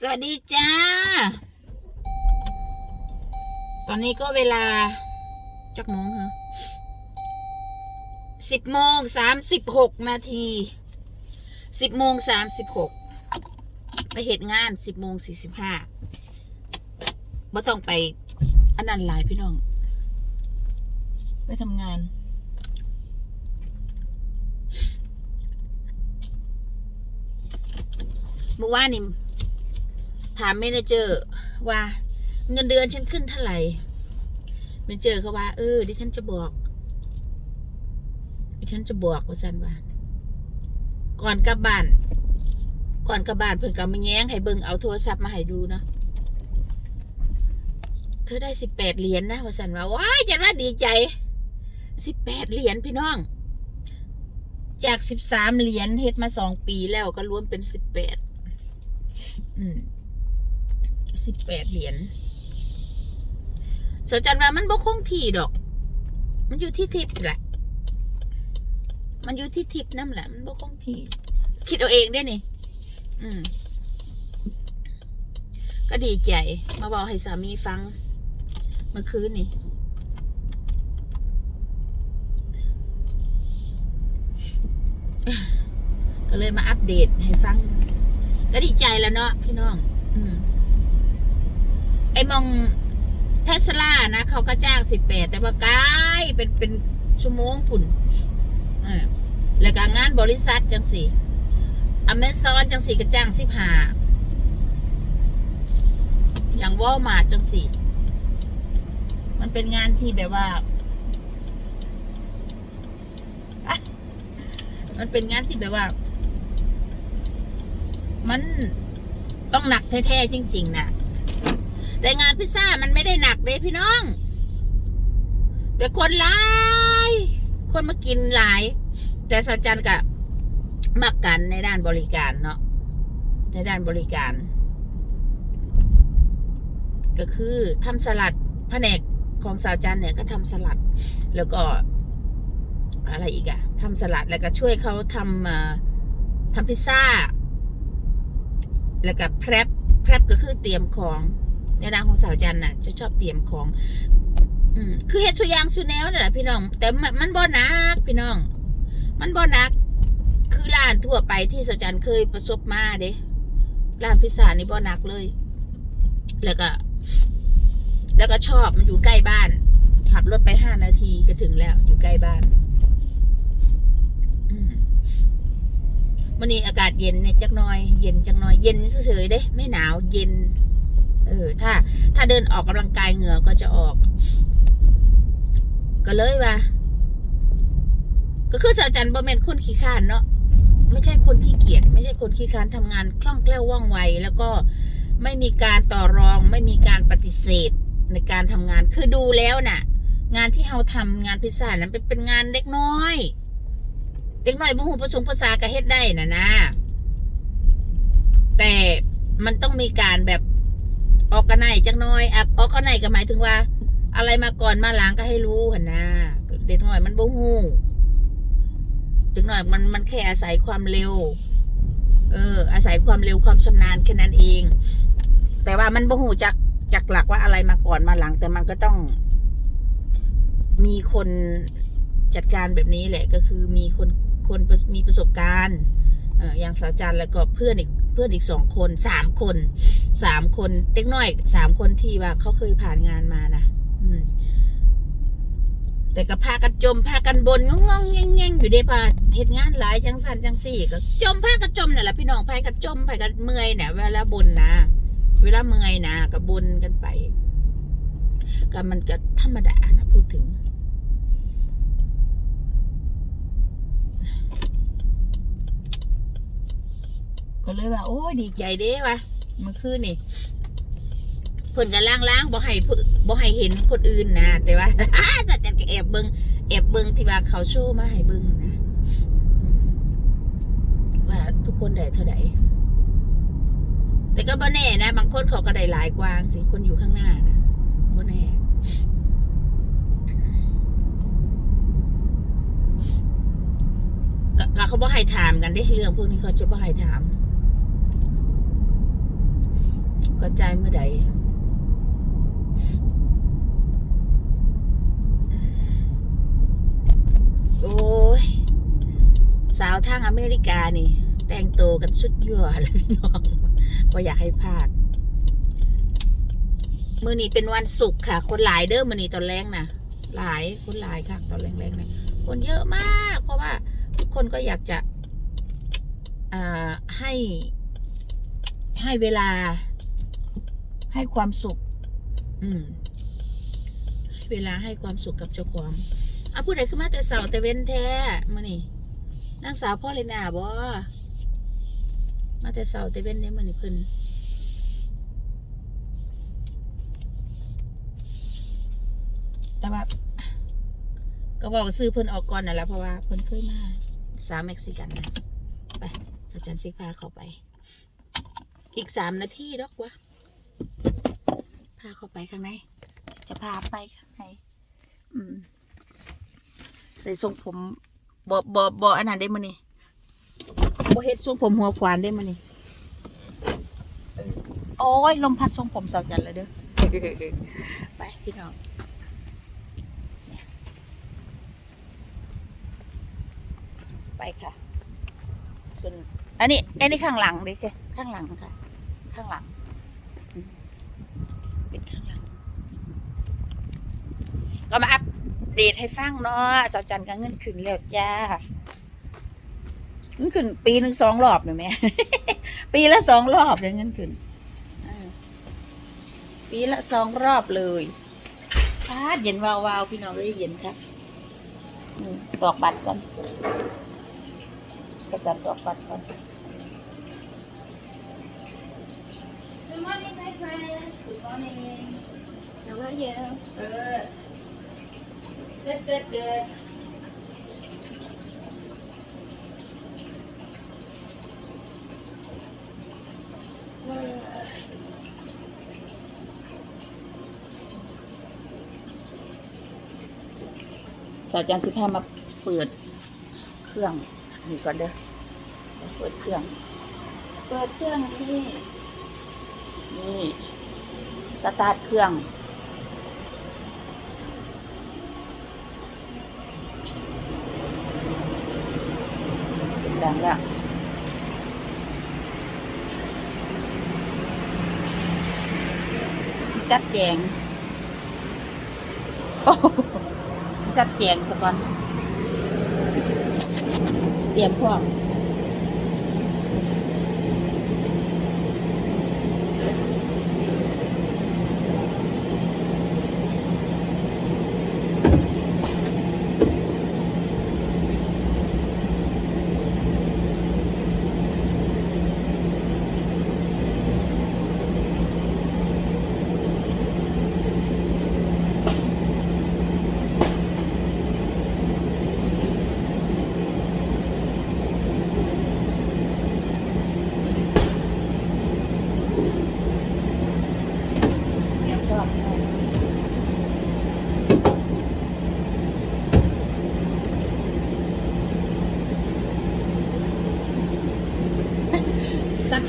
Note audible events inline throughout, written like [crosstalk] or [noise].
สวัสดีจ้า ตอนนี้ก็เวลาจักโมงเหรอสิบโมงสามสิบหกนาทีสิบโมงสามสิบหกไปเหตุงานสิบโมงสี่สิบห้าไม่ต้องไปอันนั้นหลายพี่น้อง ไปทำงาน เมื่อวานนี่ ถามเมนเจอร์ว่า เงินเดือนฉันขึ้นเท่าไหร่เมนเจอร์เขาว่า เออดิฉันจะบอก ดิฉันจะบอกว่าสันว่า ก่อนกลับบ้าน ก่อนกลับบ้านเพิ่นก็มาแย้งให้เบิ่งเอาโทรศัพท์มาให้ดูเนาะเธอได้สิบแปดเหรียญนะว่าสันว่าว้ายจะว่าดีใจสิบแปดเหรียญพี่น้อง จากสิบสามเหรียญเฮ็ดมาสองปีแล้วก็รวมเป็นสิบแปดอืม สิบแปดเหรียญสจันว่ามันบ่คงที่ดอก มันอยู่ที่ทิปแหละ มันอยู่ที่ทิปนั่นแหละ มันบ่คงที่ คิดเอาเองได้นี่ อืม ก็ดีใจ มาบอกให้สามีฟัง เมื่อคืนนี่ก็เลยมาอัปเดตให้ฟัง ก็ดีใจแล้วเนาะพี่น้อง อืม ไอ้มองเทสลานะเขาก็จ้างสิบแปดแต่ว่าไกลเป็นเป็นชั่วโมงปุ่นอ่าแล้วก็งานบริษัทจังสี่อเมซอนจังสี่ก็จ้างสิบห้าอย่างวอลมาจังสี่ มันเป็นงานที่แบบว่า มันเป็นงานที่แบบว่า มันต้องหนักแท้ๆจริง ๆน่ะ แต่งานพิซซ่ามันไม่ได้หนักเลยพี่น้อง แต่คนหลาย คนมากินหลาย แต่สาวจันกับมักกันในด้านบริการเนาะในด้านบริการ ก็คือทำสลัดแผนกของสาวจันเนี่ยก็ทำสลัด แล้วก็อะไรอีกอะทำสลัดแล้วก็ช่วยเขาทำทำพิซซ่า แล้วก็แพรบแพรบก็คือเตรียมของ ในร้านของสาวจันน่ะจะชอบเตรียมของ อืมคือเฮ็ดสุยางสุแนวนั่นแหละพี่น้อง แต่มันบ่หนักพี่น้อง มันบ่หนัก คือร้านทั่วไปที่สาวจันเคยประสบมาเด้ร้านพิซซ่านี่บ่หนักเลย แล้วก็ แล้วก็ชอบมันอยู่ใกล้บ้าน ขับรถไปห้านาทีก็ถึงแล้ว อยู่ใกล้บ้านมวันนี้อากาศเย็นเนี่ยจักหน้อย เย็นจักหน้อย เย็นเฉยๆเด้ ไม่หนาว เย็น ออ ถ้า ถ้าเดินออกกำลังกายเหงื่อก็จะออก ก็เลยว่า ก็คือสาวจันบ่แมนคนขี้ข้านเนาะไม่ใช่คนขี้เกียจไม่ใช่คนขี้ค้านทำงานคล่องแคล่วว่องไว แล้วก็ไม่มีการต่อรอง ไม่มีการปฏิเสธในการทำงานคือดูแล้วน่ะ งานที่เราทำงานพิซซ่านั้นเป็นเป็นงานเล็กน้อยเด็กน้อยบ่ฮู้ประสงค์ภาษากะเฮ็ดได้นะนะแต่มันต้องมีการแบบ ออกกันไหนจักน้อยอออกกันไหนก็หมายถึงว่า อะไรมาก่อนมาหลังก็ให้รู้หันนะเด็กหน้อยมันบ่ฮู้เด็กน้อยมันมันแค่อาศัยความเร็ว เออ อาศัยความเร็วความชำนาญแค่นั้นเอง แต่ว่ามันบ่ฮู้จักจักหลักว่าอะไรมาก่อนมาหลัง แต่มันก็ต้อง มีคนจัดการแบบนี้แหละ ก็คือมีคนคนมีประสบการณ์อออย่างสาวจันแล้วก็เพื่อนอีกเพื่อนอีกสองคนสามคน สามคนเด็กน้อยสามคนที่ว่าเขาเคยผ่านงานมานะอืม แต่ก็พากันจมพากันบนงงงแงงแงงอยู่เด้พาเหตุงานหลายจังสันจังสี่ ก็ จมพากันจมนี่นแหละพี่น้องพากันจมพากันเมื่อยเนี่ยเวลาบนนะเวลาเมื่อยนะก็บนกันไปก็มันก็ธรรมดานะพูดถึงก็เลยว่า โอ้ยดีใจเด้วะ มื่อคืนนี่เพิ่นกันล้างๆบ่ให้บ่ให้เห็นคนอื่นนะแต่ว่าจัดจัดแอบเบิงแอบเบิงที่ว่าเขาโชว์มาให้เบิงนะว่าทุกคนได้เท่าไหร่แต่ก็บ่แน่นะบางคนเขาก็ได้หลายกว่าสิคนอยู่ข้างหน้านะบ่แน่ก็เขาบ่ให้ถามกันเด้เรื่องพวกนี้เขาจะบ่ให้ถาม เขาจ่ายเมื่อใดโอ้ย สาวทางอเมริกานี่ แต่งตัวกันสุดยั่วเลยพี่น้องก็อยากให้พลาดมือนี้เป็นวันศุกร์ค่ะ คนหลายเด้อมือนี้ตอนแรงนะหลายคนหลายค่ะ ตอนแรงๆนะคนเยอะมาก เพราะว่าทุกคนก็อยากจะให้ให้เวลา ให้ความสุข อืมให้เวลาให้ความสุขกับเจ้าของเอาผู้ใดขึ้นมาแต่เสาร์แต่เว้นแท้มือนี่นางสาวพ่อเลยนาบ่มาแต่เสาร์แต่เว้นเนี่ยมือนี่เพิ่นแต่ว่าก็บอกว่าซื้อเพิ่นออกก่อนน่ะแหละเพราะว่าเพิ่นเคยมาสาวเม็กซิกันนะไปสัจจันซิพาเข้าไป อีกสามนาทีดอกวะพาเข้าไปข้างใน จะพาไปข้างในอืมใส่ทรงผมบอบอบออันนั้นได้มานี่บอเฮ็ดทรงผมหัวขวานได้มานี่โอ้ยลมพัดทรงผมสาวจันเลยเด้อไปพี่น้องไปค่ะส่วนอันนี้อันนี้ข้างหลังดิแค่ข้างหลังค่ะ ข้างหลังอืมเป็นข้างหลัง ก็มาอัปเดตให้ฟังเนาะสาจันก็เงินขึ้นแล้วจ้าเงินขึ้น ปีหนึ่งสองรอบเลยแม่ปีละสองรอบเลยเงินขึ้นปีละสองรอบเลยพาดเย็นวาวๆพี่น้องเอ้ยเย็นครับดอกบัตรก่อนสจัดดอกบัตรก่อน ให้ถูกตองเองเดี๋ยวก็เยอะเออเกิดเกิดเกิดสาวจันสิพามาเปิดเครื่องนี่ก่อนเด้อเปิดเครื่อง เปิดเครื่องที่ นี่สตาร์ทเครื่องเสียงดังแล้วสิจัดแจงโอ้โหสิจัดแจงซะก่อน เตรียมพร้อม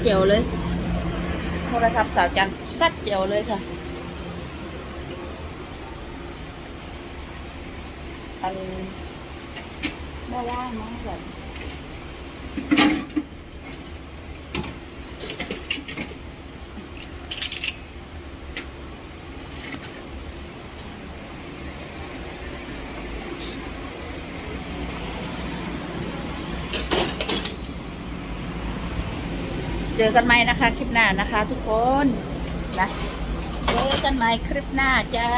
เจียวเลยโทรศัพท์สาวจันทร์ซัดเจียวเลยค่ะอันไม่ว่างน้งแบบ เจอกันใหม่นะคะคลิปหน้านะคะทุกคนนะเจอกันใหม่คลิปหน้าจ้า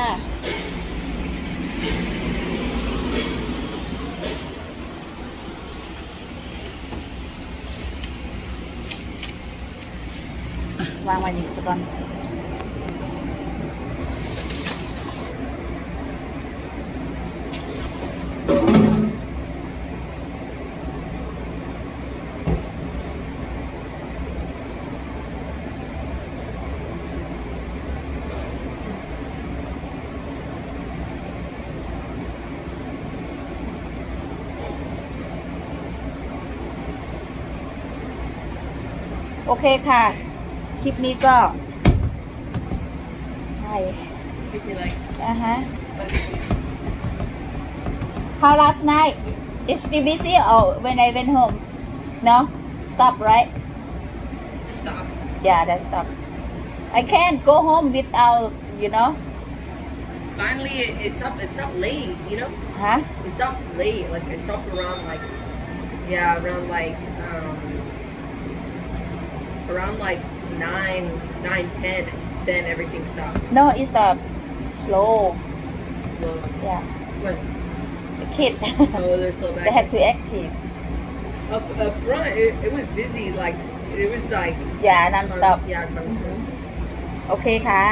อะวางไว้นี่สักก่อน โอเคค่ะ คลิปนี้ก็ Hi If you like. uh huh But How last night It's still busy or when I went home No Stop right stop. Yeah that stop I can't go home without you know Finally, it, it's up. It's up late. You know. Huh It's up late. Like it's up around like, yeah, around like um, around like nine, nine, ten. Then everything stopped. No it's the slow Slow. Yeah But The kid oh, they're slow [laughs] back. They have to active up up front. It, it was busy. Like it was like Yeah non stop Yeah, constant. โอเคค่ะ